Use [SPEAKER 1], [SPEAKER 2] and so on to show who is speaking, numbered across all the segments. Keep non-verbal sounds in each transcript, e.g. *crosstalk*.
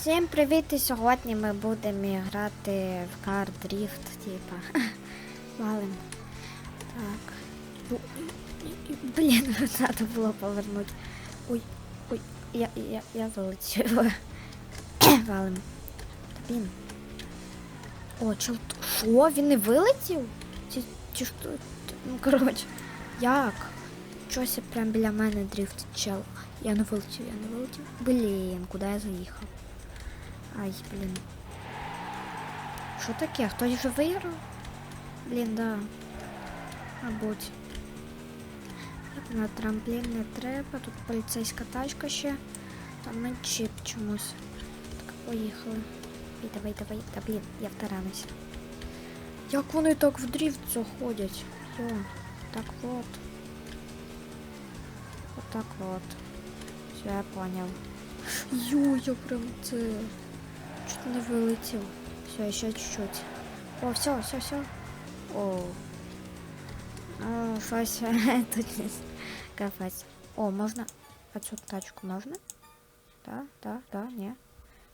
[SPEAKER 1] Всім привіт! І сьогодні ми будемо грати в Car Drift, типа. *laughs* Валим. Так. Ну, Блін, *laughs* треба було повернути. Ой, ой, я, я, я вилетів. Валим. *coughs* Блін. О, чел, що, він не вилетів? Чи, чи що? Ну, коротше, як? Щось прям біля мене дрифт чел. Я не вилетів, я не вилетів. Блін, куди я заїхав? Ай, блін. Що таке? Хтось вже виграв? Блін, да. Мабуть. Так, на трамплін не треба. Тут поліцейська тачка ще. Там на чіп чомусь. Так, поїхали. І давай, давай, та блін, я втаранився. Як вони так в дріфт заходять? Йо, так от. Отак от. Все, я понял. Ю, я прям це. Чуть не вилетів. Все, ще чуть-чуть. О, все, все, все. О. *laughs* О, тут є. Капець. О, можна. А цю тачку можна? Да, да, да, ні.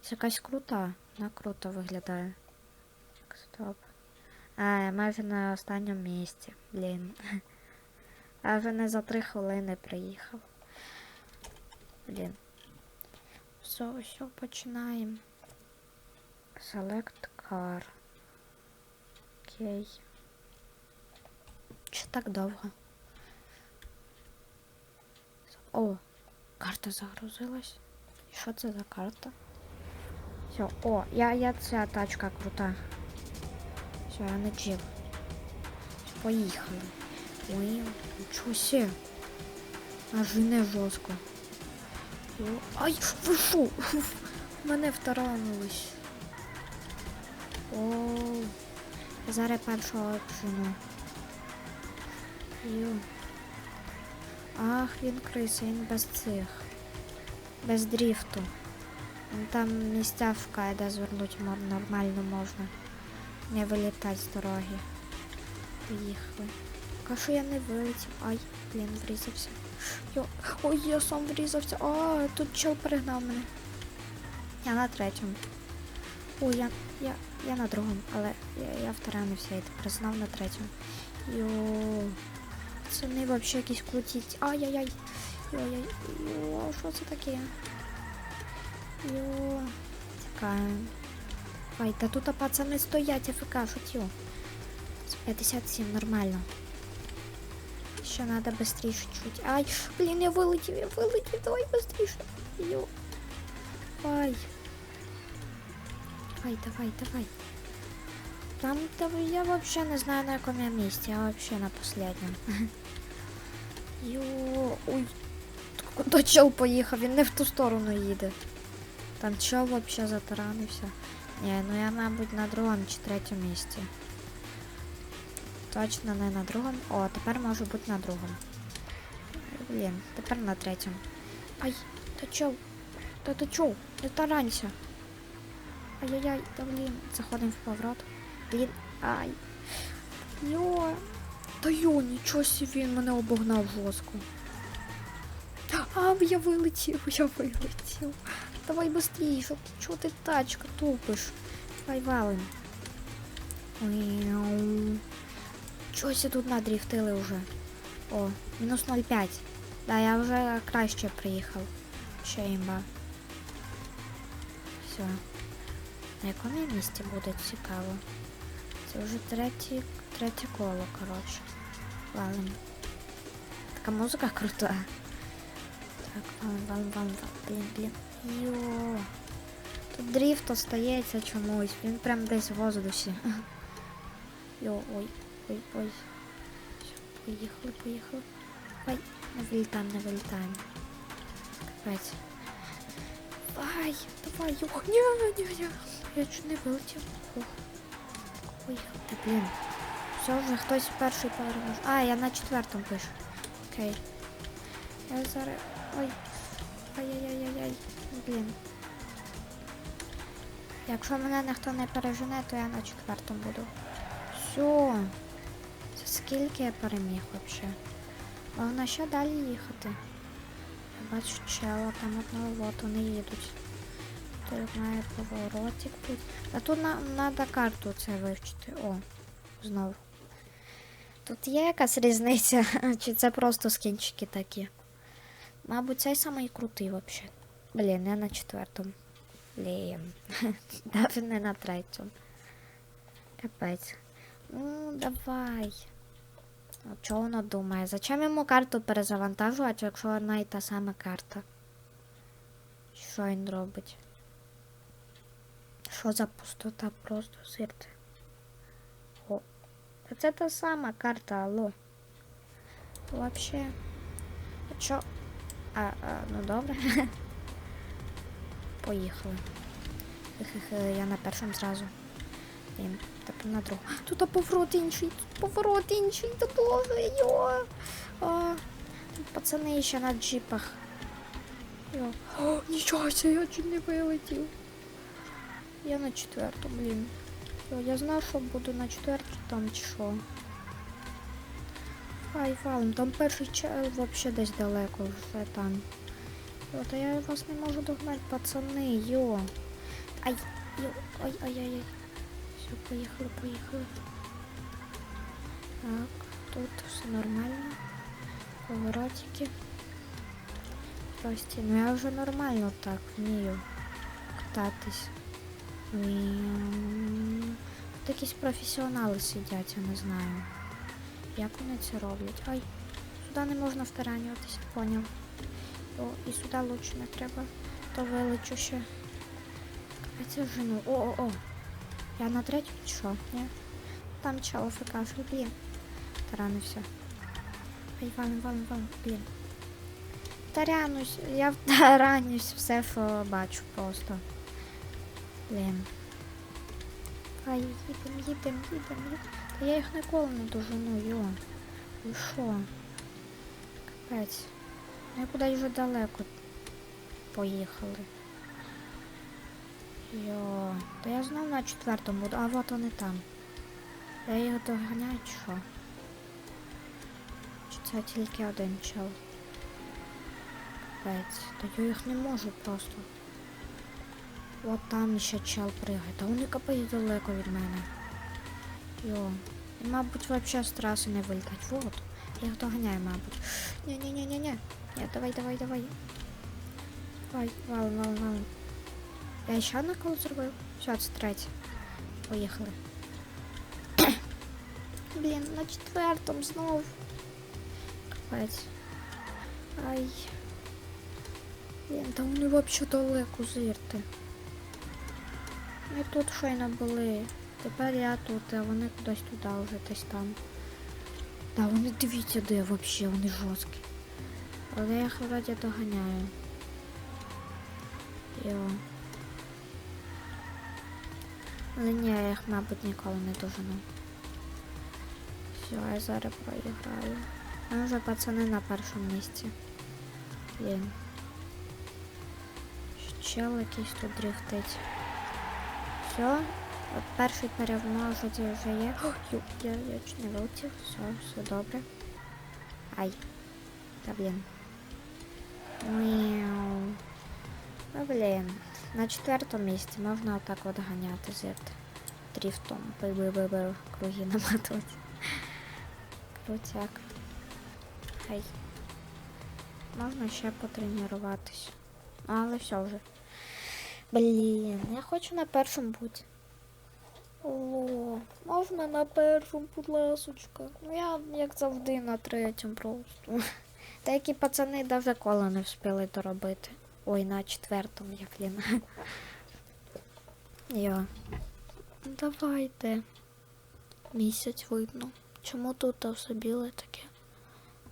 [SPEAKER 1] Це якась крута. Вона круто виглядає. Так, стоп. А, *laughs* я майже на останньому місці. Блін. А вже не за три хвилини приїхав. Блін. Все, все, починаємо. Select car. Окей. Чи так довго? О, карта загрузилась. Що це за карта? Все, о, я, я ця тачка крута. Все, я не джип. Поїхали. Ой, нічого себе. Аж не жорстко. Ай, ви що? Мене втаранились. О, зараз першого обжену. Йо. Ах, він криса, він без цих. Без дріфту. Там місцявка, де звернути мо- нормально можна. Не вилітати з дороги. Поїхали. А я не вилетів? Ай, блін, врізався. Йо. Ой, я сам врізався. А, тут чел перегнав мене. Я на третьому. Ой, я, я, я на другому, але я, я втаранився і тепер знов на третьому. Йо. Це не взагалі якісь крутіть. Ай-яй-яй. Йо-яй. Йо, що це таке? Йо. Тікаємо. Ай, та тут пацани стоять, АФК, шутю. З 57, нормально. Ще надо быстрее чуть. Ай, блин, я вылетел, я вылетел, давай быстрее. Ё. Ай. Ай, давай, давай. Там я вообще не знаю на якому я місці, я вообще на последнем. *laughs* Йо, ой. Куди чел поїхав? Він не в ту сторону їде. Там чел вообще затаранився. Ні, ну я, мабуть, на другому чи третьому місці. Точно не на другому. О, тепер можу бути на другому. Блін, тепер на третьому. Ай, та чо? Та ти чо? Не таранься. Ай-яй-яй, та блін. Заходимо в поворот. Блін, ай. Йо. Та йо, нічого собі, він мене обогнав жорстко. А, я вилетів, я вилетів. Давай быстрее, що ти, чого ти тачка тупиш? Давай валим. Чогось тут надріфтили вже. О, мінус 0,5. Да, я вже краще приїхав. Ще імба. Все. На якому місці буде цікаво. Це вже третє, третє коло, коротше. Валим. Така музика крута. Так, валим, валим, валим, валим. Блін, блін. Йо. Тут дріфт остається чомусь. Він прям десь в воздусі. *laughs* Йо, ой. Ой, ой. Поїхали, поїхали. Ой, не вилітаємо, не вилітаємо. Капець. Давай, давай, йо. Ні, ні, ні. Я чуть не вилетів. Ох. Та блін. Все, вже хтось перший повернув. А, я на четвертому пишу. Окей. Я зараз. Ой. Ай-яй-яй-яй-яй. Блін. Якщо мене ніхто не пережене, то я на четвертому буду. Все. Це скільки я переміг взагалі? Головне, що далі їхати? Я бачу чела, там одного вот вони їдуть. Тут має поворотик бути. А тут треба карту це вивчити. О, знову. Тут є якась різниця, *laughs* чи це просто скінчики такі? Мабуть, цей самий крутий взагалі. Блін, я на четвертому. Блін. *laughs* Навіть не на третьому. Капець. Ну, давай. Чого воно думає? Зачем йому карту перезавантажувати, якщо одна і та сама карта? Що він робить? Що за пустота просто сирте? О. Та це та сама карта, алло. Вообще. А чо? А, а, ну добре. *laughs* Поїхали. Хе-хе, я на першому зразу. Блін, так на другому. *gasps* Тут поворот інший, тут поворот інший, та боже, йо. А, пацани ще на джипах. Йо. *gasps* О, нічого я чуть не вилетів. Я на четвертому, блін. Я знав, що буду на четвертому там чи що. Ай, валим, там перший чай взагалі десь далеко, вже там. Йо, та я вас не можу догнати, пацани, йо. Ай, йо, ай, ай, ай, ай. Все, поїхали, поїхали. Так, тут все нормально. Поворотики. Прості, ну я вже нормально так вмію кататись. Тут якісь професіонали сидять, я не знаю. Як вони це роблять? Ай, сюди не можна втаранюватися, поняв. О, і сюди лучше не треба, то вилечу ще. Капець я жену. О, о, о. Я на третю що? Ні? Там чало фекашив, блін. Таранився. Ай, валим, валим, валим, блін. Тарянусь, я *laughs* таранюсь все, що бачу просто. Блін. Ай, їдем, їдем, їдем, їдем. Та я їх ніколи не дожену, йо. Ви що? Капець. Ну, Я кудись вже далеко поїхали. Йо. Та я знов на четвертому буду, а от вони там. Я їх доганяю, чи що? Чи це тільки один чел? Капець. Та я їх не можу просто. От там ще чел пригає. Та вони капець далеко від мене. Йо. І, мабуть, взагалі з траси не вилетать. Вот. Я їх доганяю, мабуть. Ні-ні-ні-ні-ні. Ні, давай, давай, давай. Давай, валим, валим, валим. Я ще на кол зробив. Все, це третє. Поїхали. *coughs* Блін, на четвертому знов. Капець. Ай. Блін, та вони взагалі далеко зирти. Ми тут щойно були. Тепер я тут, а вони кудись туди вже десь там. Та вони дивіться, де взагалі, вони жорсткі. Але я їх вроді доганяю. Йо. Але ні, я їх, мабуть, ніколи не дожену. Все, я зараз проіграю. А вже пацани на першому місці. Блін. Чел якийсь тут дрифтить. Все, от перший переможець вже є. Ю, я, я чуть не вилетів. Все, все добре. Ай. Та блін. Мяу. Ну блін. На четвертому місці можна отак от ганяти зірти. Дріфтом. Би-би-би-би. Круги наматувати. Крутяк. Хай. Можна ще потренуватись. Але все вже. Блін, я хочу на першому бути. О, можна на першому, будь ласочка. Ну я, як завжди, на третьому просто. *laughs* Деякі пацани навіть коло не встигли доробити. Ой, на четвертому я, блін. Йо. *laughs* Давайте. Місяць видно. Чому тут все біле таке?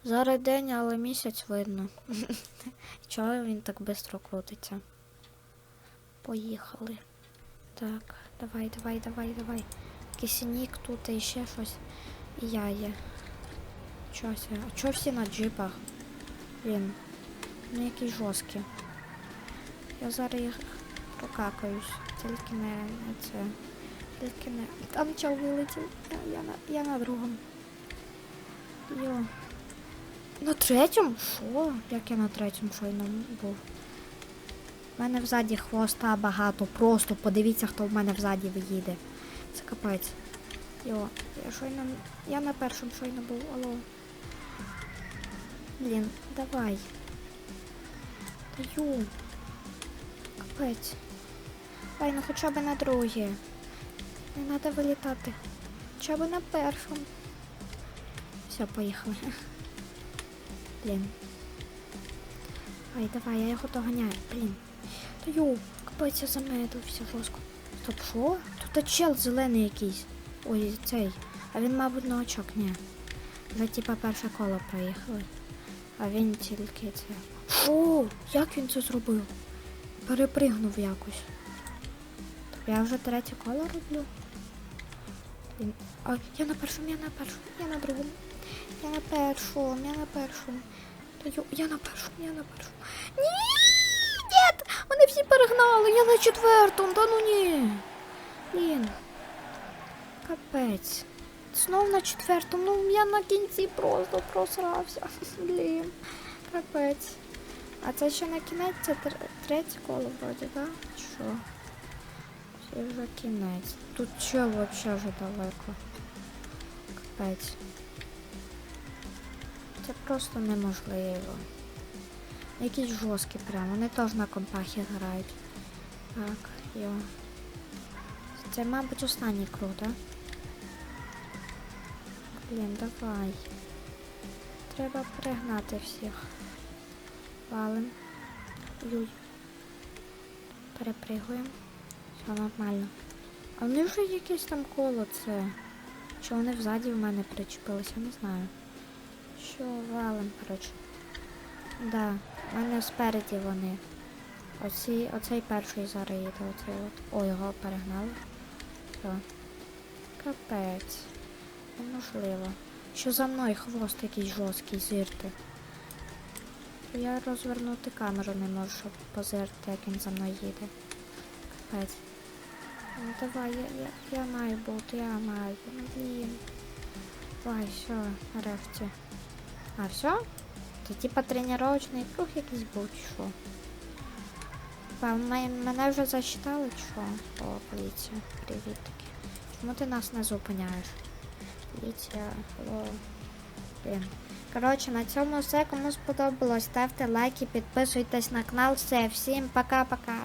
[SPEAKER 1] Зараз день, але місяць видно. *laughs* Чого він так швидко крутиться? Поїхали. Так, давай, давай, давай, давай. Кисінік тут і ще щось. Я є. Чогось. А чого всі на джипах? Блін. Ну які жорсткі. Я зараз їх покакаюсь. Тільки не, не це. Тільки не. Там чел вилетів. Я, на, я на другому. Йо. На третьому? Що? Як я на третьому щойно був? У мене взаді хвоста багато. Просто подивіться, хто в мене взаді виїде. Це капець. Йо, я щойно. Я на першому щойно був. Алло. Блін, давай. Даю. Капець. Ай, ну хоча б на друге. Не треба вилітати. Хоча б на першому. Все, поїхали. Блін. Ай, давай, я його доганяю. Блін. Йоу, капець я замедлився жорстко. Стоп, що? Тут чел зелений якийсь. Ой, цей. А він, мабуть, новачок, ні. Вже типа перше коло проїхали. А він тільки це. О, як він це зробив? Перепригнув якось. Так я вже третє коло роблю. Він- А, я на першому, я на першому, я на другому. Я на першому, я на першому. Я на першому, я на першому. Ні! Вони всі перегнали, я на четвертому, та ну ні. Блін. Капець. Знов на четвертому, ну я на кінці просто просрався. *laughs* Блін. Капець. А це ще на кінець, це тр- третє коло вроді, так? Що? Це вже кінець. Тут що взагалі вже далеко? Капець. Це просто неможливо. Якісь жорсткі прям. Вони теж на компахі грають. Так, йо. Це, мабуть, останній круг, так? Блін, давай. Треба перегнати всіх. Валим. Юй. Перепригуємо. Все нормально. А вони вже якесь там коло це. Що вони взаді в мене причепилися, не знаю. Що валим, коротше. Да, в мене спереді вони. Оці, оцей перший зараз їде, оцей от. О, його перегнали. Все. Капець. Неможливо. Що за мною хвост якийсь жорсткий зирти. Я розвернути камеру не можу, щоб позирти, як він за мною їде. Капець. Ну давай, я, я, я маю бути, я маю. Ну блін. Давай, все, нарешті. А, все? Це типа тренувальний круг якийсь був, чи що? Мене вже засчитали, чи що? О, поліція, привіт таки. Чому ти нас не зупиняєш? Поліція, алло. Блін. Коротше, на цьому все. Кому сподобалось, ставте лайки, підписуйтесь на канал. Все, всім пока-пока.